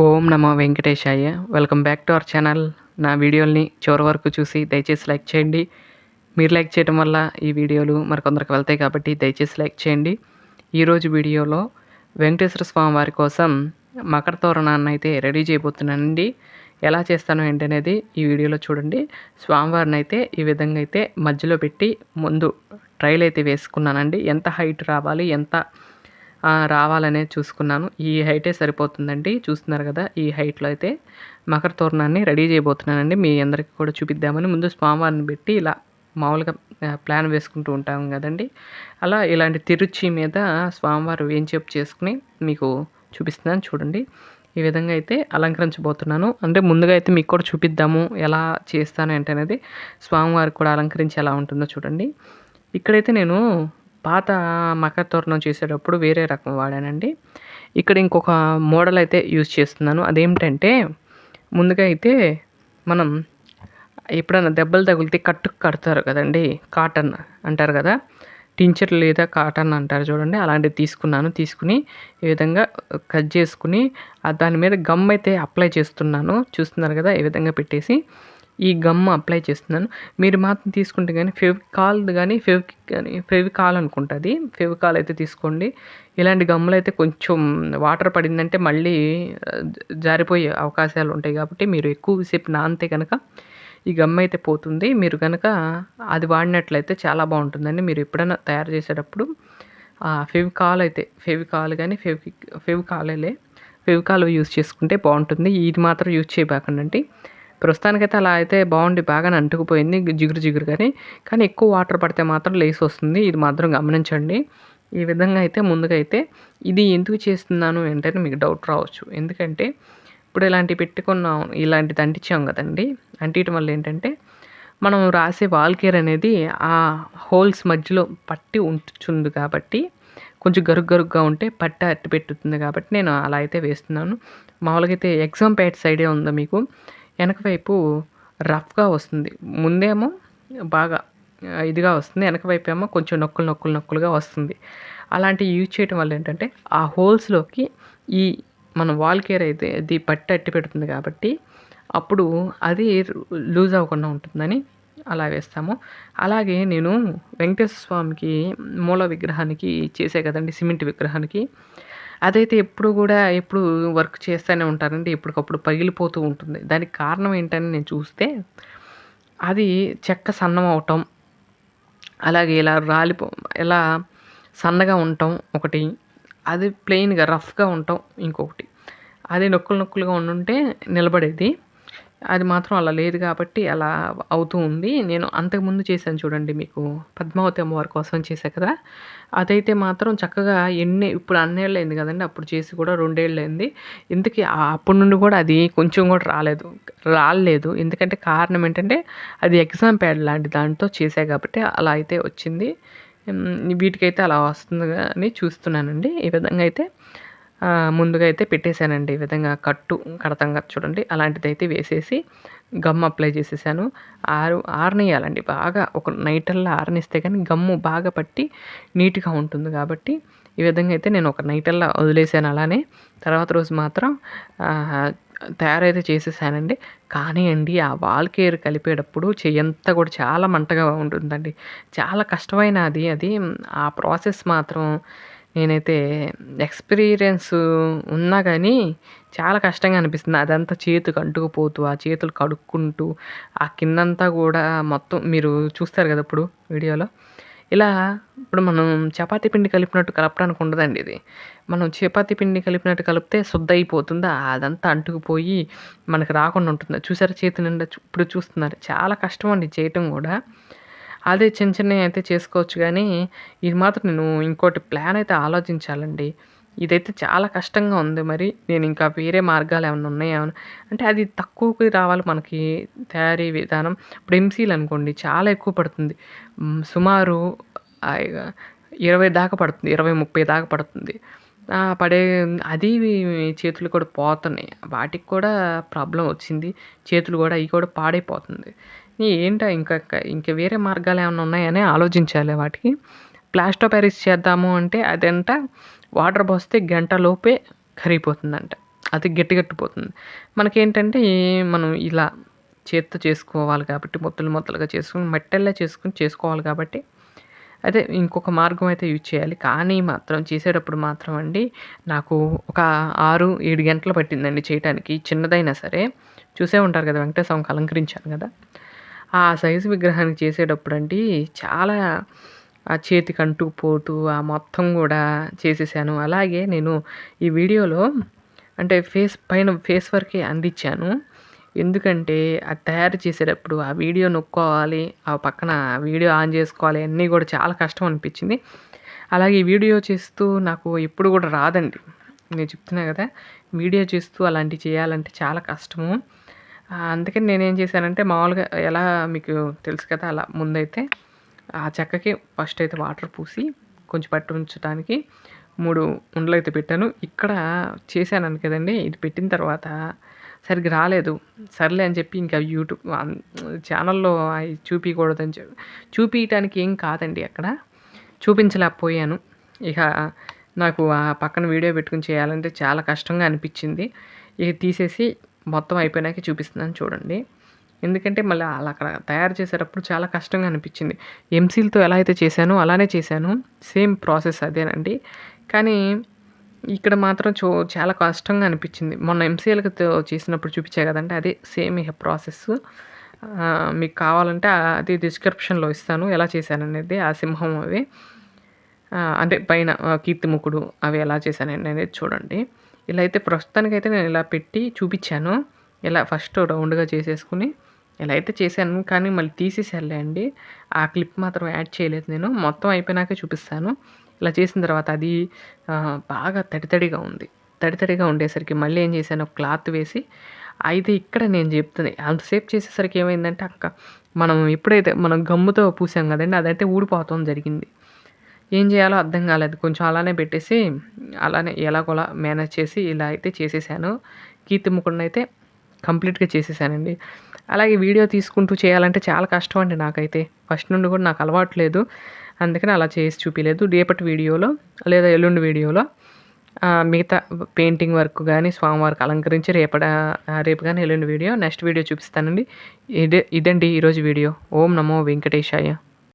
ఓం నమో వెంకటేశాయ. Welcome back to our channel నా వీడియోల్ని చివరి వరకు చూసి దయచేసి లైక్ చేయండి. మీరు లైక్ చేయడం వల్ల ఈ వీడియోలు మరికొందరికి వెళ్తాయి కాబట్టి దయచేసి లైక్ చేయండి. ఈరోజు వీడియోలో వెంకటేశ్వర స్వామి వారి కోసం మకర తోరణాన్ని అయితే రెడీ చేయబోతున్నానండి. ఎలా చేస్తాను ఏంటనేది ఈ వీడియోలో చూడండి. స్వామివారిని అయితే ఈ విధంగా అయితే మధ్యలో పెట్టి ముందు ట్రైల్ అయితే వేసుకున్నానండి. ఎంత హైట్ రావాలి ఎంత రావాలనే చూసుకున్నాను. ఈ హైటే సరిపోతుందండి. చూస్తున్నారు కదా ఈ హైట్లో అయితే మకర తోరణాన్ని రెడీ చేయబోతున్నానండి. మీ అందరికీ కూడా చూపిద్దామని ముందు స్వామివారిని పెట్టి ఇలా మామూలుగా ప్లాన్ వేసుకుంటూ ఉంటాం కదండి. అలా ఇలాంటి తిరుచి మీద స్వామివారు వేంచేపు చేసుకుని మీకు చూపిస్తున్నాను చూడండి. ఈ విధంగా అయితే అలంకరించబోతున్నాను. అంటే ముందుగా అయితే మీకు కూడా చూపిద్దాము ఎలా చేస్తాను ఏంటనేది స్వామివారికి కూడా అలంకరించి ఎలా ఉంటుందో చూడండి. ఇక్కడైతే నేను పాత మకర తోరణం చేసేటప్పుడు వేరే రకం వాడానండి. ఇక్కడ ఇంకొక మోడల్ అయితే యూజ్ చేస్తున్నాను. అదేమిటంటే ముందుగా అయితే మనం ఎప్పుడైనా దెబ్బలు తగిలితే కట్టుకు కడతారు కదండి కాటన్ అంటారు కదా టించర్ లేదా కాటన్ అంటారు చూడండి అలాంటివి తీసుకున్నాను తీసుకుని ఈ విధంగా కట్ చేసుకుని దాని మీద గమ్ అయితే అప్లై చేస్తున్నాను. చూస్తున్నారు కదా ఈ విధంగా పెట్టేసి ఈ గమ్ అప్లై చేస్తున్నాను. మీరు మాత్రం తీసుకుంటే కానీ ఫెవికాల్ కానీ ఫెవికిక్ కానీ ఫెవికాల్ అనుకుంటుంది. ఫెవికాల్ అయితే తీసుకోండి. ఇలాంటి గమ్ములు అయితే కొంచెం వాటర్ పడిందంటే మళ్ళీ జారిపోయే అవకాశాలు ఉంటాయి కాబట్టి మీరు ఎక్కువసేపు నానితే కనుక ఈ గమ్ అయితే పోతుంది. మీరు కనుక అది వాడినట్లయితే చాలా బాగుంటుందండి. మీరు ఎప్పుడైనా తయారు చేసేటప్పుడు ఫెవికాల్ అయితే ఫెవికాల్ కానీ ఫెవికి ఫెవికాలేలే ఫెవికాల్ యూజ్ చేసుకుంటే బాగుంటుంది. ఇది మాత్రం యూజ్ చేయబాకండి. ప్రస్తుతానికైతే అలా అయితే బాగుండి బాగానే అంటుకుపోయింది జిగురు జిగురు కానీ కానీ ఎక్కువ వాటర్ పడితే మాత్రం లేస్ వస్తుంది. ఇది మాత్రం గమనించండి. ఈ విధంగా అయితే ముందుగా అయితే ఇది ఎందుకు చేస్తున్నాను ఏంటంటే మీకు డౌట్ రావచ్చు. ఎందుకంటే ఇప్పుడు ఇలాంటివి పెట్టుకున్నాం ఇలాంటిది అంటించాం కదండి. అంటించడం వల్ల ఏంటంటే మనం రాసే వాల్ కేర్ అనేది ఆ హోల్స్ మధ్యలో పట్టి ఉంచుంది కాబట్టి కొంచెం గరుగ్ గరుగ్గా ఉంటే పట్టి అట్టి పెట్టుతుంది కాబట్టి నేను అలా అయితే వేస్తున్నాను. మామూలుగా అయితే ఎగ్జామ్ ప్యాడ్స్ ఐడియా ఉందో మీకు? వెనక వైపు రఫ్గా వస్తుంది. ముందేమో బాగా ఇదిగా వస్తుంది. వెనక వైపు ఏమో కొంచెం నొక్కులు నొక్కులు నొక్కులుగా వస్తుంది. అలాంటివి యూజ్ చేయడం వల్ల ఏంటంటే ఆ హోల్స్లోకి ఈ మన వాల్ కేర్ అయితే అది పట్టి అట్టి పెడుతుంది కాబట్టి అప్పుడు అది లూజ్ అవ్వకుండా ఉంటుందని అలా వేస్తాము. అలాగే నేను వెంకటేశ్వర స్వామికి మూల విగ్రహానికి చేసే కదండి సిమెంట్ విగ్రహానికి అదైతే ఎప్పుడు కూడా ఎప్పుడు వర్క్ చేస్తూనే ఉంటారండి ఎప్పటికప్పుడు పగిలిపోతూ ఉంటుంది. దానికి కారణం ఏంటని నేను చూస్తే అది చెక్క సన్నం అవటం అలాగే ఇలా రాలిపో ఇలా సన్నగా ఉండటం ఒకటి అది ప్లెయిన్గా రఫ్గా ఉండటం ఇంకొకటి. అది నొక్కులు నొక్కులుగా ఉండుంటే నిలబడేది. అది మాత్రం అలా లేదు కాబట్టి అలా అవుతూ ఉంది. నేను అంతకుముందు చేశాను చూడండి మీకు. పద్మావతి అమ్మవారి కోసం చేశా కదా. అదైతే మాత్రం చక్కగా ఎన్ని ఇప్పుడు అన్నేళ్ళు అయింది కదండి. అప్పుడు చేసి కూడా రెండేళ్ళు అయింది. ఇందుకే అప్పటి నుండి కూడా అది కొంచెం కూడా రాలేదు. రాలేదు. ఎందుకంటే కారణం ఏంటంటే అది ఎగ్జామ్ ప్యాడ్ లాంటి దాంతో చేశా కాబట్టి అలా అయితే వచ్చింది. వీటికైతే అలా వస్తుంది అని చూస్తున్నానండి. ఈ విధంగా అయితే ముందుగా అయితే పెట్టేశానండి ఈ విధంగా కట్టు కడతాం కదా చూడండి. అలాంటిది అయితే వేసేసి గమ్ అప్లై చేసేసాను. ఆరు ఆరనియాలండి బాగా. ఒక నైటల్లా ఆరనిస్తే కానీ గమ్ము బాగా పట్టి నీట్గా ఉంటుంది కాబట్టి ఈ విధంగా అయితే నేను ఒక నైటల్లా వదిలేసాను అలానే. తర్వాత రోజు మాత్రం తయారైతే చేసేసానండి. కానీ అండి ఆ వాల్ కేర్ కలిపేటప్పుడు చెయ్యంతా కూడా చాలా మంటగా ఉంటుందండి. చాలా కష్టమైన అది అది ఆ ప్రాసెస్ మాత్రం నేనైతే ఎక్స్పీరియన్స్ ఉన్నా కానీ చాలా కష్టంగా అనిపిస్తుంది. అదంతా చేతికి అంటుకుపోతూ ఆ చేతులు కడుక్కుంటూ ఆ కిందంతా కూడా మొత్తం మీరు చూస్తారు కదా ఇప్పుడు వీడియోలో. ఇలా ఇప్పుడు మనం చపాతీ పిండి కలిపినట్టు కలపడానికి ఉండదండి ఇది. మనం చపాతీ పిండి కలిపినట్టు కలిపితే శుద్ధ అయిపోతుంది? అదంతా అంటుకుపోయి మనకు రాకుండా ఉంటుంది. చూసారా చేతి నిండా ఇప్పుడు చూస్తున్నారు. చాలా కష్టం అండి చేయటం కూడా. అదే చిన్న చిన్నవి అయితే చేసుకోవచ్చు కానీ ఇది మాత్రం నేను ఇంకోటి ప్లాన్ అయితే ఆలోచించాలండి. ఇదైతే చాలా కష్టంగా ఉంది మరి. నేను ఇంకా వేరే మార్గాలు ఏమైనా ఉన్నాయా? ఏమైనా అంటే అది తక్కువకి రావాలి మనకి తయారీ విధానం. ఇప్పుడు ఎంసీలు అనుకోండి చాలా ఎక్కువ పడుతుంది. సుమారు ఇరవై దాకా పడుతుంది. ఇరవై ముప్పై దాకా పడుతుంది. పడే అది చేతులు కూడా పోతున్నాయి. వాటికి కూడా ప్రాబ్లం వచ్చింది. చేతులు కూడా అవి కూడా పాడైపోతుంది. ఏంటో ఇంకా ఇంకా వేరే మార్గాలు ఏమైనా ఉన్నాయని ఆలోచించాలి వాటికి. ప్లాస్టో ప్యారిస్ చేద్దాము అంటే అదంట వాటర్ పోస్తే గంట లోపే కరిగిపోతుందంట. అది గట్టిగట్టిపోతుంది. మనకేంటంటే మనం ఇలా చేత్తో చేసుకోవాలి కాబట్టి మొత్తలు మొత్తలుగా చేసుకుని మెట్టెల్లా చేసుకుని చేసుకోవాలి కాబట్టి అదే ఇంకొక మార్గం అయితే యూజ్ చేయాలి. కానీ మాత్రం చేసేటప్పుడు మాత్రం అండి నాకు ఒక ఆరు ఏడు గంటలు పట్టిందండి చేయటానికి. చిన్నదైనా సరే. చూసే ఉంటారు కదా వెంకటేశ్వరం అలంకరించాను కదా. ఆ సైజు విగ్రహానికి చేసేటప్పుడు అండి చాలా ఆ చేతికి అంటూ ఆ మొత్తం కూడా చేసేసాను. అలాగే నేను ఈ వీడియోలో అంటే ఫేస్ పైన ఫేస్ వరకే అందించాను. ఎందుకంటే అది తయారు చేసేటప్పుడు ఆ వీడియో నొక్కోవాలి ఆ పక్కన వీడియో ఆన్ చేసుకోవాలి అన్నీ కూడా చాలా కష్టం అనిపించింది. అలాగే ఈ వీడియో చేస్తూ నాకు ఎప్పుడు కూడా రాదండి. నేను చెప్తున్నా కదా వీడియో చేస్తూ అలాంటివి చేయాలంటే చాలా కష్టము. అందుకని నేనేం చేశానంటే మామూలుగా ఎలా మీకు తెలుసు కదా అలా ముందైతే ఆ చెక్కకి ఫస్ట్ అయితే వాటర్ పూసి కొంచెం పట్టు ఉంచడానికి మూడు ఉండలు అయితే పెట్టాను. ఇక్కడ చేశాను కదండి ఇది పెట్టిన తర్వాత సరిగ్గా రాలేదు. సర్లే అని చెప్పి ఇంకా యూట్యూబ్ ఛానల్లో అవి చూపించకూడదని చెప్పి చూపించడానికి ఏం కాదండి అక్కడ. చూపించలేకపోయాను. ఇక నాకు ఆ పక్కన వీడియో పెట్టుకుని చేయాలంటే చాలా కష్టంగా అనిపించింది. ఇక తీసేసి మొత్తం అయిపోయినాక చూపిస్తున్నాను చూడండి. ఎందుకంటే మళ్ళీ అలా అక్కడ తయారు చేసేటప్పుడు చాలా కష్టంగా అనిపించింది. ఎంసీల్తో ఎలా అయితే చేశానో అలానే చేశాను. సేమ్ ప్రాసెస్ అదేనండి. కానీ ఇక్కడ మాత్రం చో చాలా కష్టంగా అనిపించింది. మొన్న ఎంసీఎల్తో చేసినప్పుడు చూపించే కదండి అదే సేమ్ ఇక ప్రాసెస్. మీకు కావాలంటే అది డిస్క్రిప్షన్లో ఇస్తాను ఎలా చేశాను అనేది ఆ సింహం అవి అంటే పైన కీర్తిముఖుడు అవి ఎలా చేశాననేది చూడండి. ఇలా అయితే ప్రస్తుతానికైతే నేను ఇలా పెట్టి చూపించాను. ఇలా ఫస్ట్ రౌండ్గా చేసేసుకుని ఇలా అయితే చేశాను. కానీ మళ్ళీ తీసేసారులే అండి. ఆ క్లిప్ మాత్రం యాడ్ చేయలేదు నేను. మొత్తం అయిపోయినాకే చూపిస్తాను. ఇలా చేసిన తర్వాత అది బాగా తడితడిగా ఉంది. తడితడిగా ఉండేసరికి మళ్ళీ ఏం చేశాను? క్లాత్ వేసి అయితే ఇక్కడ నేను చెప్తుంది అంతసేపు చేసేసరికి ఏమైందంటే అక్క మనం ఎప్పుడైతే మనం గమ్ముతో పూసాం కదండి అదైతే ఊడిపోతాం జరిగింది. ఏం చేయాలో అర్థం కాలేదు. కొంచెం అలానే పెట్టేసి అలానే ఎలాగోలా మేనేజ్ చేసి ఇలా అయితే చేసేసాను. కీర్తిముఖుడిని అయితే కంప్లీట్గా చేసేసానండి. అలాగే వీడియో తీసుకుంటూ చేయాలంటే చాలా కష్టం అండి నాకైతే. ఫస్ట్ నుండి కూడా నాకు అలవాటు లేదు. అందుకని అలా చేసి చూపించలేదు రేపటి వీడియోలో లేదా ఎల్లుండి వీడియోలో మిగతా పెయింటింగ్ వర్క్ కానీ స్వామి వర్క్ అలంకరించి రేపట రేపు కానీ ఎల్లుండి వీడియో నెక్స్ట్ వీడియో చూపిస్తానండి. ఇదే ఇదండి ఈరోజు వీడియో. ఓం నమో వెంకటేశాయ.